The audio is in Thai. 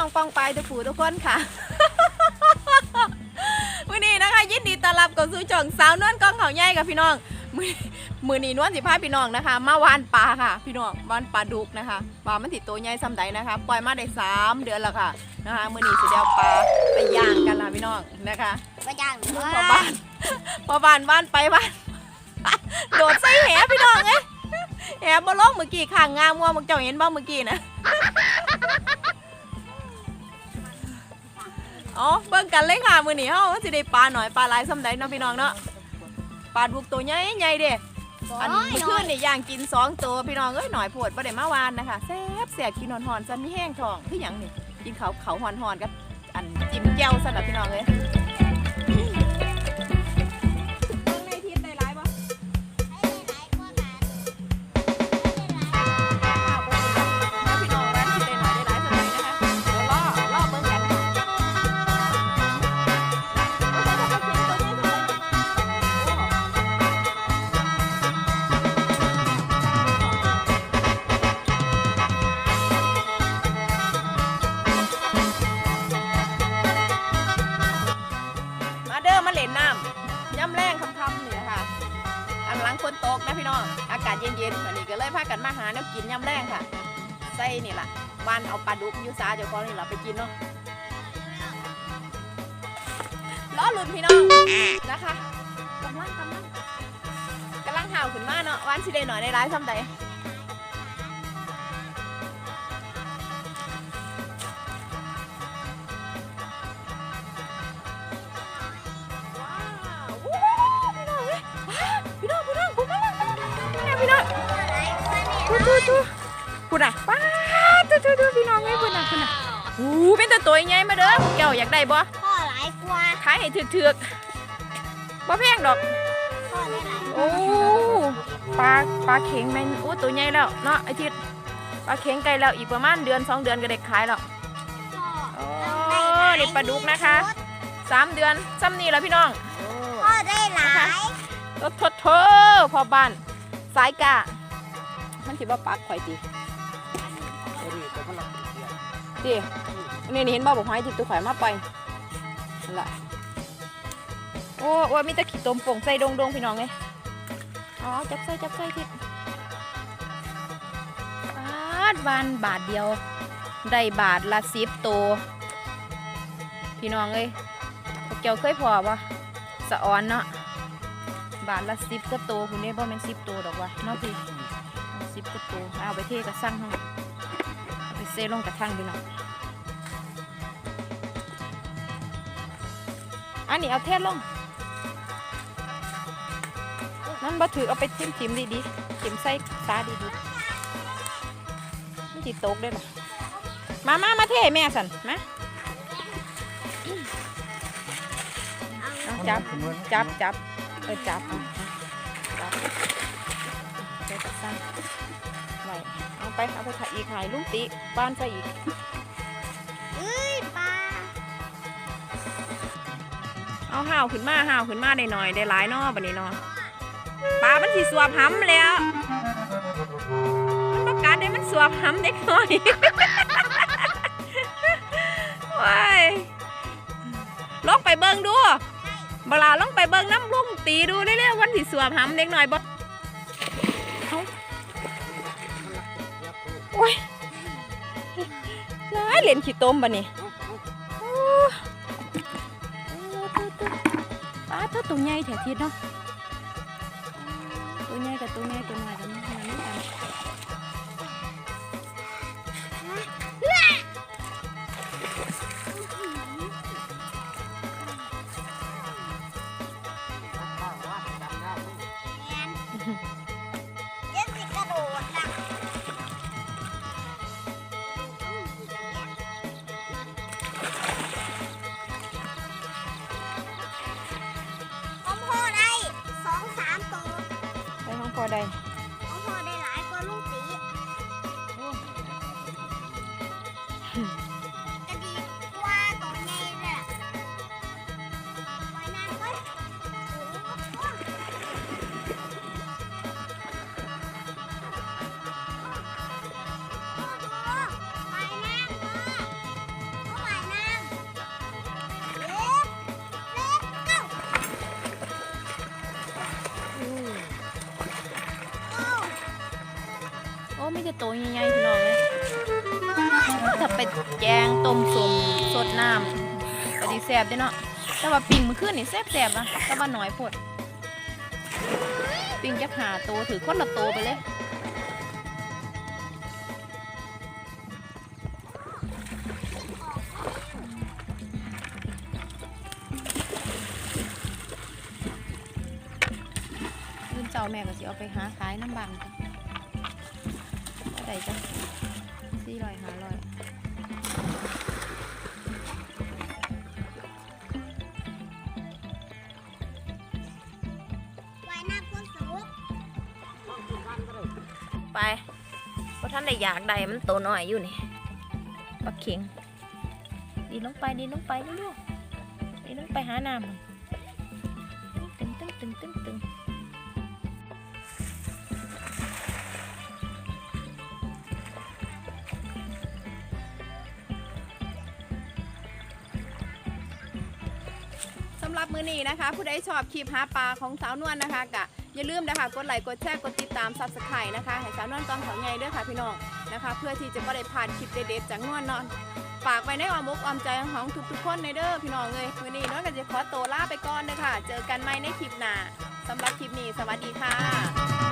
องปองปายทุกผู้ทุกคนค่ะ วันนี้นะคะ ยินดีต้อนรับกับสู่จ่องสาวนวลกองเขาใหญ่กับพี่น้อง มือมือนี้นวลสิพาพี่น้องนะคะ มาวานปลาค่ะ พี่น้องวานปลาดุกนะคะปลามันติดตัวใหญ่ซ้ำใดนะคะ ปล่อยมาได้สามเดือนแล้วค่ะนะคะมือนี้สิเดียวปลาไปย่างกันล่ะพี่น้องนะคะก็ย่างหรือพอว่าบ้านพอบ้านบ้านไปบ้านโดดใส่แหพี่น้องเอ้ยแหบ่ลงเมื่อกี้ข้างงามงัวมึงเจ้าเห็นบ้างเมื่อกี้นะ อ๋อเบิ่งกันเลยค่ะมื้อนี้เฮาสิได้ปลาหน่อยปลาหลายซ้ำใดเนาะพี่น้องเนาะปลาดุกตัวใหญ่ใหญ่เด้อันเมื่อคืนนี่ย่างกินสองตัวพี่น้องเอ้ยหน่อยโพดบ่ได้มาวานนะคะแซ่บแซ่บกินหอนๆซันมีแห้งท้องคือหยังนี่กินเขาเขาหอนๆกับอันจิ้มแก้วซั่นน่ะพี่น้องเอ้ย ฝนตกนะพี่น้อง อากาศเย็นๆวันนี้ก็เลยพากันมาหาแนวกินยำแรงค่ะไส้นี่ล่ะบ้านเอาปลาดุกยูซาเจ้าของนี่ล่ะไปกินเนาะล้อลุ่นพี่น้องนะคะกำลังกำลังกำลังห่าวขึ้นมาเนาะวันสิเดนหน่อยในร้ายซ้ำใด พี่น้องดูดูดูพูดอะป้าดดูดูดูพี่น้องไงพูดอะพูดอะโอ้เป็นตัวตัวใหญ่มาเด้อแก้วอยากได้บ่พ่อหลายกว่าขายให้ถึกถึกๆบ่แพงดอกพ่อได้หลายโอ้ปลาปลาเข็งแม่นโอ้ตัวใหญ่แล้วเนาะไอทิศปลาเข็งไกลแล้วอีกประมาณเดือนสองเดือนก็ได้ขายแล้วพ่อโอ้นี่ปลาดุกนะคะสามเดือนซ้ำนี่แหละพี่น้องพ่อได้หลายโอ้โทษโทพอบ้านสายกา มันคิดว่าปักข่อยตีดินี่นี่เห็นบ่บอกหอยจิบตัวข่อยมาไปนั่นล่ะโอ้โอ้มีแตะขี้ตมโป่งใส่ดงดงพี่น้องไงอ๋อจับใส่จับใส่ทิศบาทวันบาทเดียว ได้บาทละสิบตัวพี่น้องเอ้ยพวกเจ้าเคยพอปะสะออนเนาะบาทละสิบก็โตวคุณเนี่ยพ่อแม่นสิบตัวดอกวะเนาะพี่ สิบก็โตวเอาไปเทกระสั่งเฮาเอาไปเซลงกระทั่งพี่น้องอันนี้เอาเทศลงนั่นบ่ถือเอาไปจิ้มจิ้มดีดีๆจิ้มใส่ตาดีดีๆมันจิตกได้หรอมามามาเทแม่สันมาเอาจับจับจับเออจับ ไปเอาไปถ่ายอีกถ่ายลุงติบ้านใส่อีกเอ้ยปลาเอาห่าวขึ้นมาห่าวขึ้นมาได้หน่อยได้หลายนอบันนี้นอปลามันสิสวบห้ำแล้ว มันประกาศได้มันสวบห้ำเด็กน้อยว้ายลองไปเบิ่งดูบลาลองไปเบิ่งน้ำลุงตีดูเรื่อยๆวันสิสวบห้ำเด็กน้อยบ่ น้ายเล่นขี้ต้มบันนี้โอ้าเธอตัวใหญ่แถวทิศเนาะตัวใหญ่กับตัวใหญ่ตัวน้อยกันมันไม่กันแม ไตัวใหญ่ๆพี่น้องเลยถ้าไปแกงต้มสมสดน้ำก็ดีแซ่บด้เนาะแต่ว่าปิ่งมื้อคืนนี่แซ่บๆนะแต่ว่าน้อยพดปิ่งจะหาโตถือคนละโตไปเลยลืมเจ้าแม่ก็สิเอาไปหาขายน้ำบางจ้ะ ก็ได้จ้ะสี่ร้อยห้าร้อยไว้หน้าคนสูงไปเพราะท่านได้อยากได้มันโตน้อยอยู่นี่ปลาเข็งดีลงไปดีลงไปเร็วๆดีลงไปหาน้ำตึงตึงตึงตึงตึง รับมือนี้นะคะ ผู้ใดชอบคลิปหาปลาของสาวนวลนะคะกะอย่าลืมนะคะกดไลค์กดแชร์กดติดตามซับสไครต์นะคะให้สาวนวลกองเขาใหญ่ด้วยค่ะพี่น้องนะคะ เพื่อที่จะไม่ได้ผ่านคลิปเด็ดๆจากนวลนอนฝากไว้ในอ้อมอกอ้อมใจของทุกๆคนในเด้อพี่น้องเลยมือนี้นวลก็จะขอตัวลาไปก่อนเลยค่ะ เจอกันใหม่ในคลิปหน้าสำหรับคลิปนี้สวัสดีค่ะ